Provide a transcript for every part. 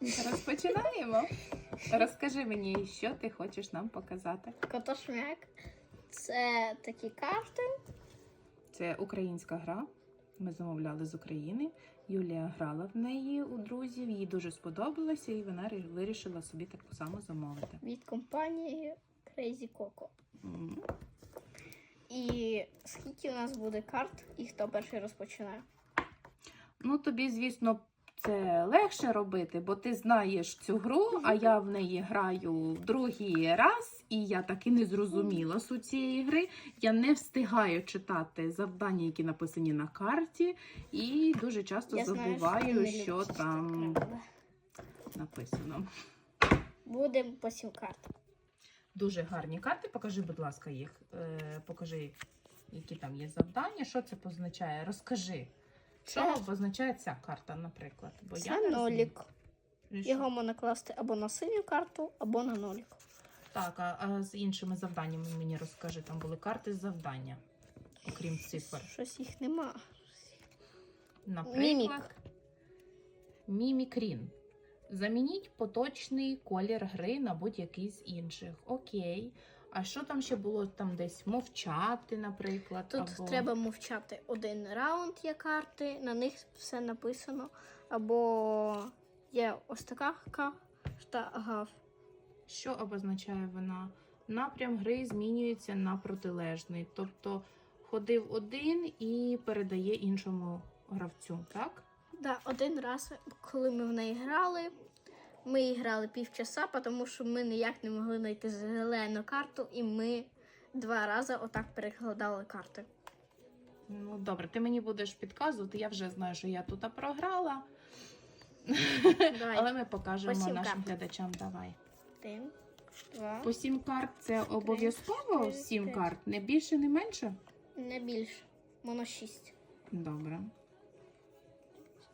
Розпочинаємо. Розкажи мені, що ти хочеш нам показати. Котошмяк. Це такі карти. Це українська гра. Ми замовляли з України. Юлія грала в неї у друзів, їй дуже сподобалося, і вона вирішила собі таку саму замовити. від компанії Crazy Coco. М. І скільки у нас буде карт, і хто перший розпочинає? Ну, тобі, звісно, це легше робити, бо ти знаєш цю гру, а я в неї граю другий раз, і я так і не зрозуміла суть цієї гри. Я не встигаю читати завдання, які написані на карті, і дуже часто Я забуваю, ти не що там написано. Будемо по сім карт. Дуже гарні карти. Покажи, будь ласка, їх. Е, покажи, які там є завдання, що це позначає. Розкажи. Що Це- обозначає ця карта, наприклад? Бо я Це не нолік. Його можна класти або на синю карту, або на нолік. Так, а, а з іншими завданнями мені розкажи. Там були карти з завдання, окрім цифр. Щось їх нема. Наприклад, Мімік. Мімікрін. Замініть поточний колір гри на будь-який з інших. Окей. А що там ще було? Там десь мовчати, наприклад. Тут або... треба мовчати один раунд є карти, на них все написано. Або є ось така карта гав. Що обозначає вона? Напрям гри змінюється на протилежний. Тобто ходив один і передає іншому гравцю, так? Да, один раз, коли ми в неї грали, ми її грали півчаса, тому що ми ніяк не могли знайти зелену карту, і ми два рази отак перекладали карти. Ну, добре, ти мені будеш підказувати, я вже знаю, що я тут програла. Давай. Але ми покажемо По нашим карт. глядачам. Давай. Один, два, По сім карт це обов'язково сім карт, не більше, не менше. не більше. Моно шість. Добре.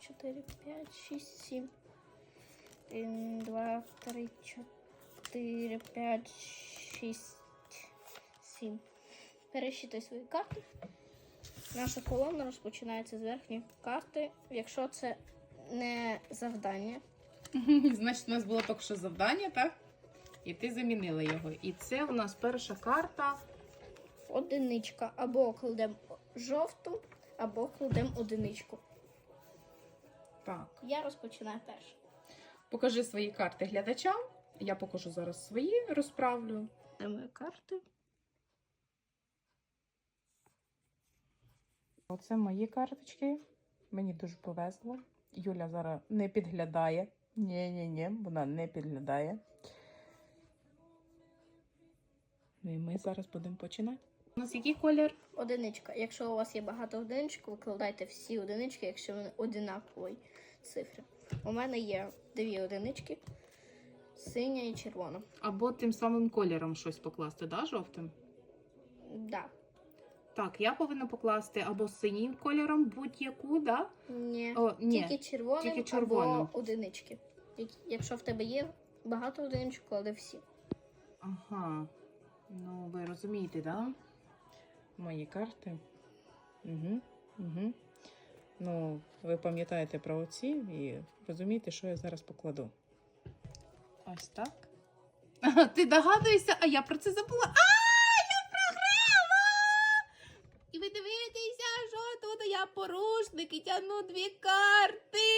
Чотири, п'ять, шість, сім. Один, два, три, чотири, п'ять, шість, сім. Пересчитай свої карти. Наша колона розпочинається з верхньої карти. Якщо це не завдання, Значить, у нас було тільки що завдання, так? І ти замінила його. І це у нас перша карта. одиничка. Або кладемо жовту, або кладемо одиничку. Так. Я розпочинаю перше. Покажи свої карти глядачам. Я покажу зараз свої, розправлю. Це мої карти. Оце мої карточки. Мені дуже повезло. Юля зараз не підглядає. Ні-ні-ні, вона не підглядає. Ну і ми зараз будемо починати. У нас який колір? Одиничка. Якщо у вас є багато одиничок, викладайте всі одинички, якщо вони одинакової цифри. У мене є дві одинички, синя і червона. Або тим самим кольором щось покласти, да, жовтим? Да. Так, я повинна покласти або синім кольором будь-яку, да? Ні. О, ні. Тільки червоним тільки червоним. або одинички. Якщо в тебе є багато одиничок, клади всі. Ага. Ну, ви розумієте, да? Мої карти. Угу. Угу. Ну, ви пам'ятаєте про оці і розумієте, що я зараз покладу. Ось так. Ти догадуєшся, а я про це забула. А, я програла! І ви дивитеся, що тут я порушник і тягну дві карти.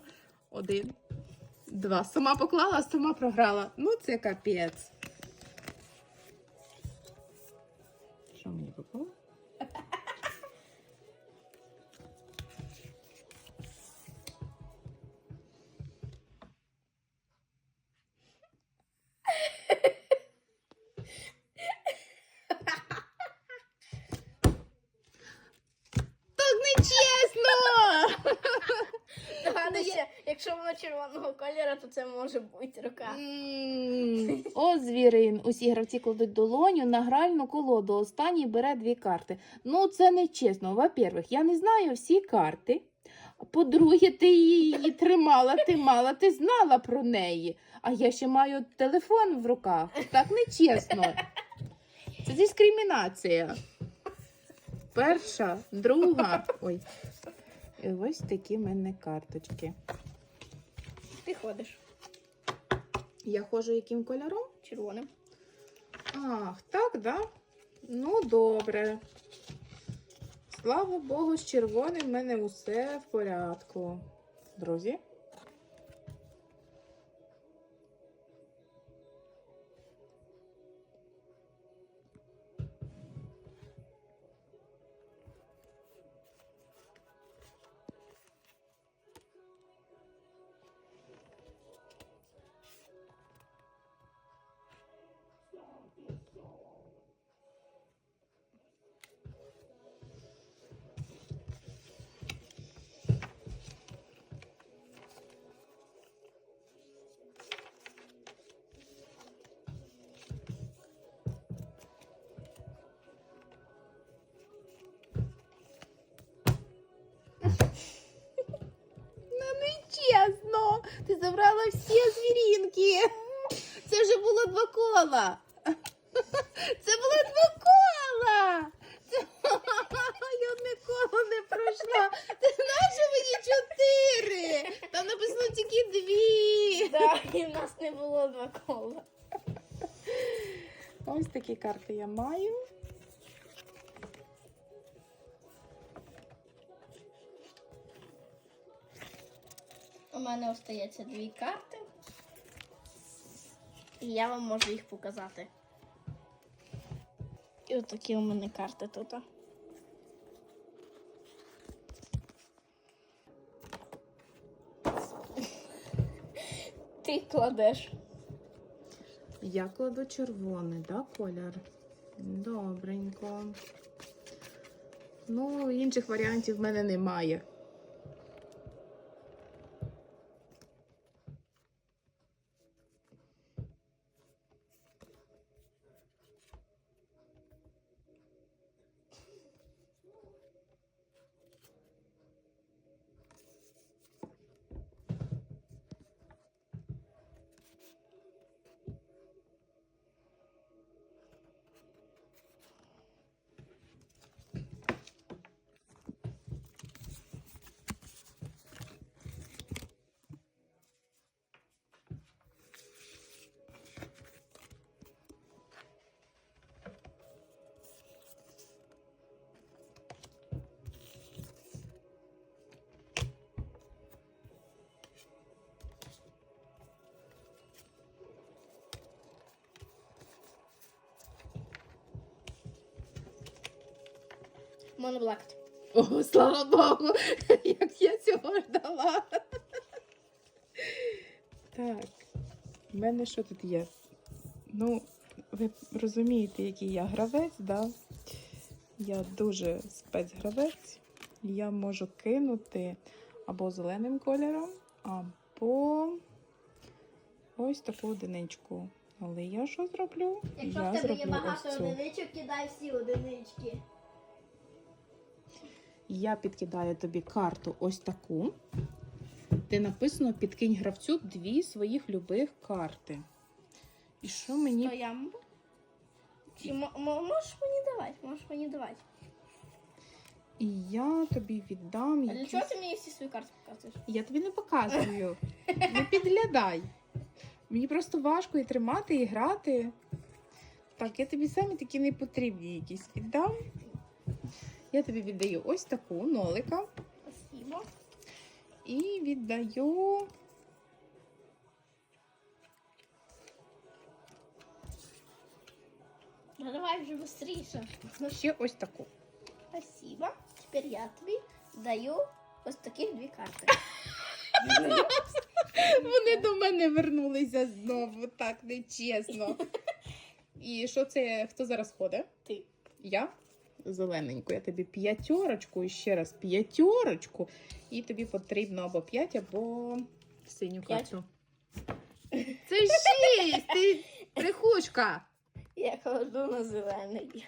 Один. Два. Сама поклала, сама програла. Ну, це капець. Якщо воно червоного кольору, то це може бути рука. О, звірин. Усі гравці кладуть долоню на гральну колоду. Останній бере дві карти. Ну, це не чесно. Во-первых, я не знаю всі карти. По-друге, ти її тримала, ти мала, ти знала про неї. А я ще маю телефон в руках. Так не чесно. Це дискримінація. Перша, друга. Ой. І ось такі в мене карточки. Ти ходиш Я ходжу яким кольором? червоним. Ах, так, да? Ну, добре. Слава Богу, з червоним в мене усе в порядку. Друзі. Ти забрала всі звірінки. Це вже було два кола. Це було два кола. Це... Я одне коло не пройшла. Ти знаєш, що мені чотири. Там написано тільки дві. Так, і в нас не було два кола. Ось такі карти я маю. Мене остається дві карти. І я вам можу їх показати. І от такі у мене карти тут. Ти кладеш. Я кладу червоний, да, колір? Добренько. Ну, інших варіантів в мене немає. Моноблакт. О, слава Богу, як я цього ждала. Так, в мене що тут є? Ну, ви розумієте, який я гравець, да? Я дуже спецгравець. Я можу кинути або зеленим кольором, або ось таку одиничку. Але я що зроблю? Якщо я в тебе є багато одиничок, кидай всі одинички. Я підкидаю тобі карту ось таку, де написано підкинь гравцю дві своїх любих карти. І що мені. То я Чи можеш мені давати? Можеш мені давати. І я тобі віддам. А для якісь- чого ти мені всі свої карти показуєш? Я тобі не показую. Не підглядай. Мені просто важко і тримати, і грати. Так, я тобі самі такі не потрібні якісь віддам. Я тобі віддаю ось таку нолика. Спасибо. І віддаю Ну давай вже швидше. ще ось таку. Спасибо. Тепер я тобі даю ось таких дві карти. Вони до мене вернулися знову, так нечесно. І що це? Хто зараз ходить? Ти. Я? Зелененьку. Я тобі п'ятерочку і ще раз п'ятерочку. І тобі потрібно або п'ять, або синю карту. Це шість! Ти брехушка! Я кладу на зелений.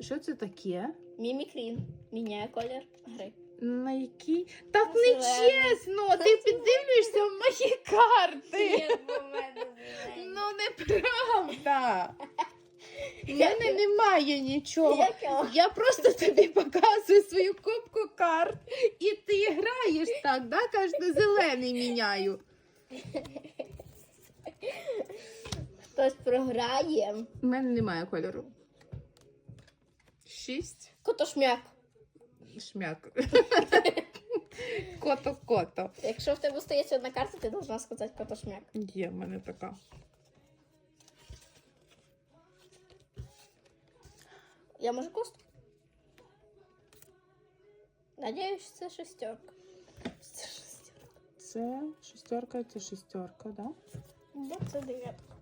Що це таке? Мімікрін. Міняє колір гри. На який? Так Зелений. нечесно! Ти піддивлюєшся в мої карти! Ну неправда. В мене немає нічого. Я- просто тобі показую свою кубку карт, і ти граєш так, да? Кажеш, на зелений міняю. Хтось програє. У мене немає кольору. Шість. Котошмяк. Шмяк. Кото-кото. Якщо в тебе стається одна карта, ти должна сказати котошмяк. Є в мене така. Я можу кост? Надіюсь, це шестерка. Це шестерка. Це шестерка, це шестерка, да? Бо це дев'ятка.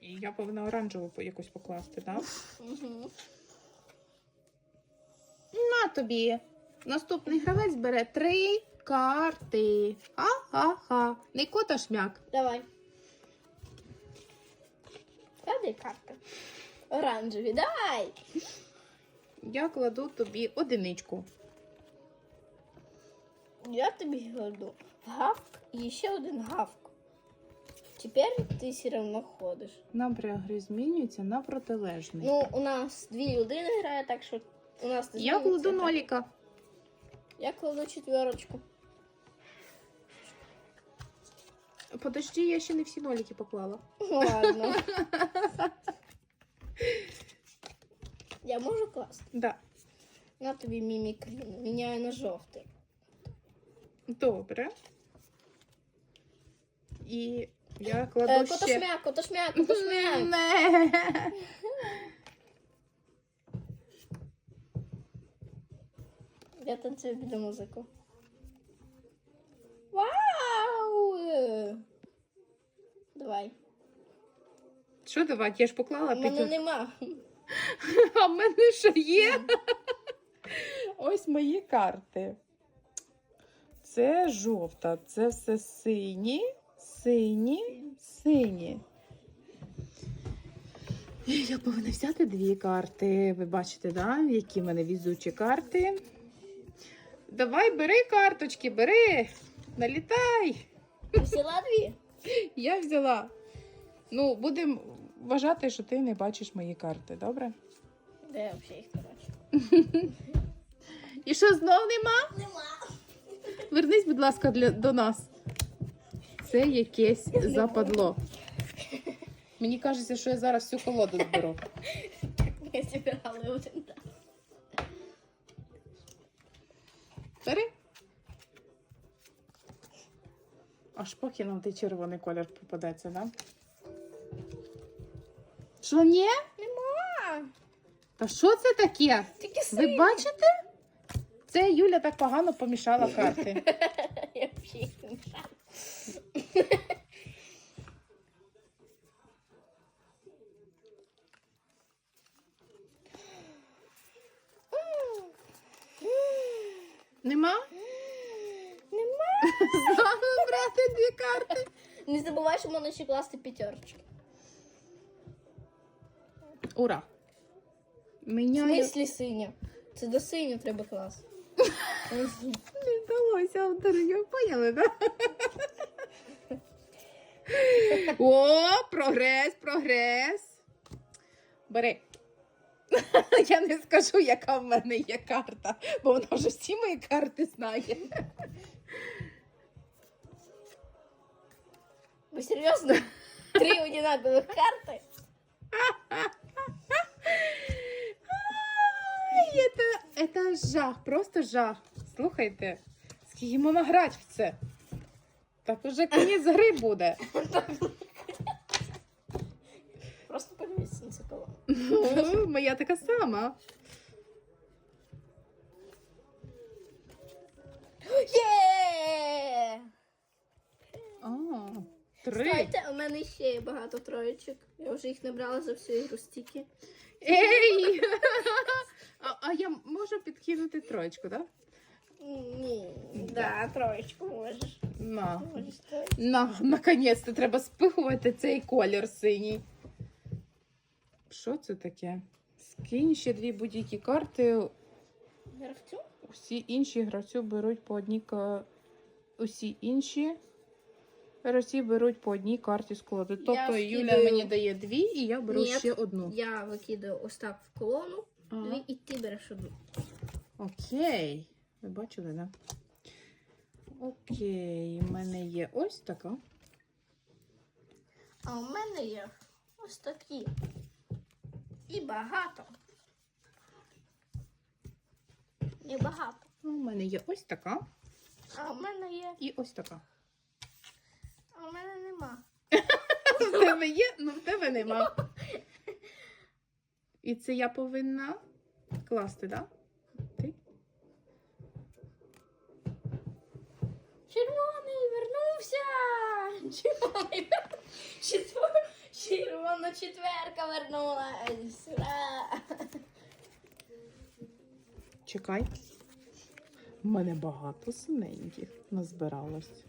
І я повинна оранжеву по- якусь покласти, так? Угу. На тобі. Наступний гравець бере три карти. Ха-ха-ха. Не кота шмяк. Давай. Клади карти. Оранжеві, давай. Я кладу тобі одиничку. Я тобі кладу гавк і ще один гавк. Тепер ти все одно ходиш. Напряг гри змінюється на протилежний. Ну, у нас дві людини грає, так що у нас не я зміниться, кладу ноліка. Я кладу четверочку. Подожди, я ще не всі ноліки поклала. Ладно. Я можу класти? Да. На тобі мімікрін. Міняю на жовтий. Добре. І я кладу Е, ще. котошмяк, котошмяк, котошмяк. Не. Я танцюю біля музику. Вау! Давай. Що давай? Я ж поклала У мене п'ятю. нема. А в мене що є? Ось мої карти. Це жовта, це все сині, сині, сині. Я повинна взяти дві карти. Ви бачите, да? які в мене візучі карти. Давай, бери карточки, бери. Налітай. Взяла дві? Я взяла. Ну, будемо вважати, що ти не бачиш мої карти, добре? Де я взагалі їх не бачу? І що знов нема? Нема. Вернись, будь ласка, для, до нас. Це якесь западло. Мені кажеться, що я зараз всю колоду зберу. Я зібрала один. так. Бери. Аж поки нам той червоний колір попадеться, да? Що ні? Нема. Та що це таке? Тільки Ви бачите? Це Юля так погано помішала карти. Я взагалі не бачу. Нема? Знову брати дві карти. Не забувай, що можна ще класти п'ятерочки. Ура! В Міняю. смислі синя? Це до синю треба класти. Не вдалося авторію, поняли, да? О, прогрес, прогрес. Бери. Я не скажу, яка в мене є карта, бо вона вже всі мої карти знає. Ви серйозно? Три одинакових карти? Ай, це, це жах, просто жах. Слухайте, скільки можна грати в це? Так уже кінець гри буде. Просто подивіться на це коло. Ну, Моя така сама. Три. Знаєте, у мене ще є багато троєчок. Я вже їх набрала за всю ігру стільки. Ей! А, а я можу підкинути троєчку, так? Ні, да, троєчку можеш. На. Можеш троєчку. На, наконець-то треба спихувати цей колір синій. Що це таке? Скинь ще дві будь-які карти. Гравцю? Усі інші гравцю беруть по одній. Усі інші гравці беруть по одній карті з колоди. Тобто Юля скидаю- мені дає дві, і я беру Ні. ще одну. Я викидаю ось так в колону, Ага. дві, і ти береш одну. Окей. Ви бачили, да? Окей, у мене є ось така. А у мене є ось такі. І багато. І багато. У мене є ось така А у мене є. і ось така. А у мене нема. В тебе є, ну в тебе нема. І це я повинна класти, так? Да? Ти? Червоний вернувся! Червоний вернувся! Червона четверка вернулась! Ура! Чекай. У мене багато синеньких назбиралось.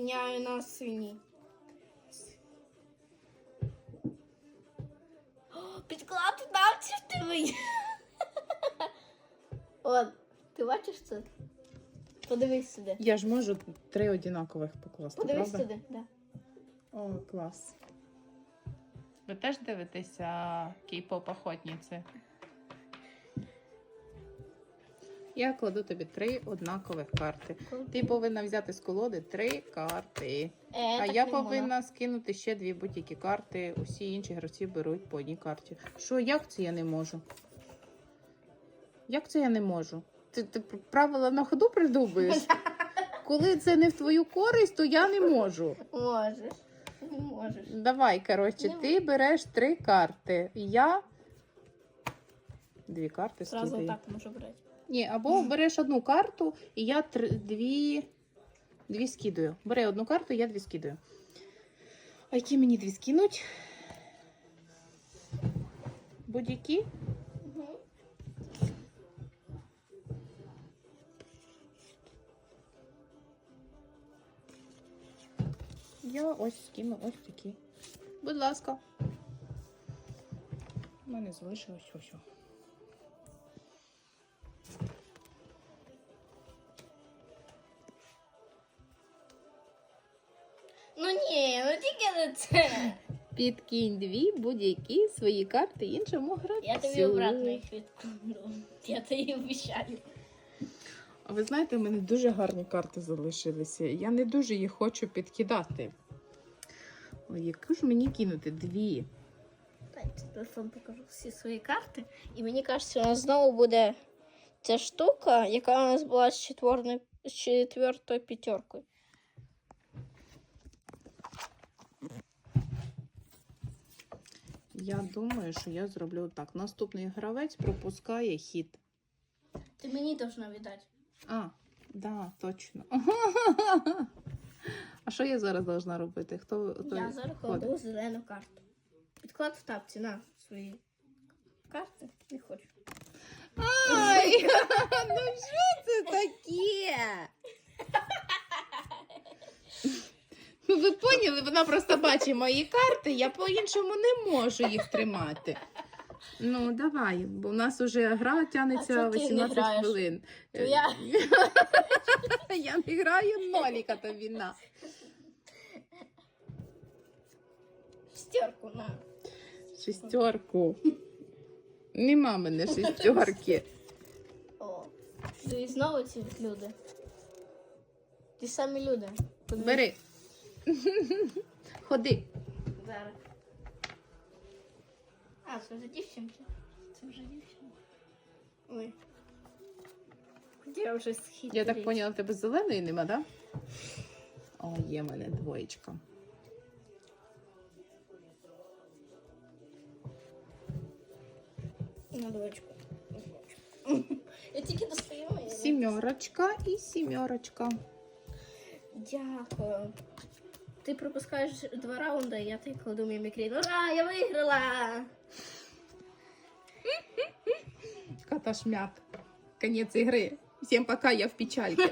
Міняю на синій. О, Підклад навці в тебе є. От, ти бачиш це? Подивись сюди. Я ж можу три однакових покласти, Подивись правда? сюди. Да. О, клас. Ви теж дивитеся кей-поп охотниці? Я кладу тобі три однакових карти. Ти повинна взяти з колоди три карти. Е, а я повинна скинути ще дві будь-які карти. Усі інші гравці беруть по одній карті. Що, як це я не можу? Як це я не можу? Ти, ти правила на ходу придумуєш? Коли це не в твою користь, то я не можу. Можеш. Не можеш. Давай, коротше, Не ти береш три карти. Я. Дві карти Зразу скидаю. так можу брати. Ні, або береш одну карту, і я три, дві, дві скидаю. Бери одну карту, я дві скидаю. А які мені дві скинуть? Будь-які? Угу. Я ось скину ось такі. Будь ласка. У мене залишилось ось. Ну не це. Підкинь дві будь-які свої карти іншому гравцю. Я тобі обратно їх відкладу. Я тобі обіцяю. А ви знаєте, у мене дуже гарні карти залишилися. Я не дуже їх хочу підкидати. Ой, яку ж мені кинути? Дві. Дайте телефон покажу всі свої карти. І мені кажеться, у нас знову буде ця штука, яка у нас була з четвертою п'ятеркою. Я думаю, що я зроблю так. Наступний гравець пропускає хід. Ти мені должна віддати. А, да, точно. А що я зараз должна робити? Хто, хто Я зараз ходить? кладу зелену карту. Підклад в тапці на свої карти. Не хочу. Ай, ну що це таке? Ну, ви поняли, вона просто бачить мої карти, я по-іншому не можу їх тримати. Ну, давай, бо в нас вже гра А тягнеться ти не 18 граєш. хвилин. То я- я не граю ноліка тобі на. Шестерку на. Шестерку. Нема мене шестерки. О. І знову ці люди. Ті самі люди. Бери. Ходи. Зараз. А, це вже дівчинки. Це вже дівчинки. Ой. Я вже схитрить. Я так поняла, в тебе зеленої нема, так? Да? О, є в мене двоєчка. На дочку. Я тільки достаю. Сімерочка і сімерочка. Дякую. Ти пропускаєш два раунди, я так кладу мімікрін. Ура, я виграла! Каташмяк. Конець ігри. Всім пока, я в печальці.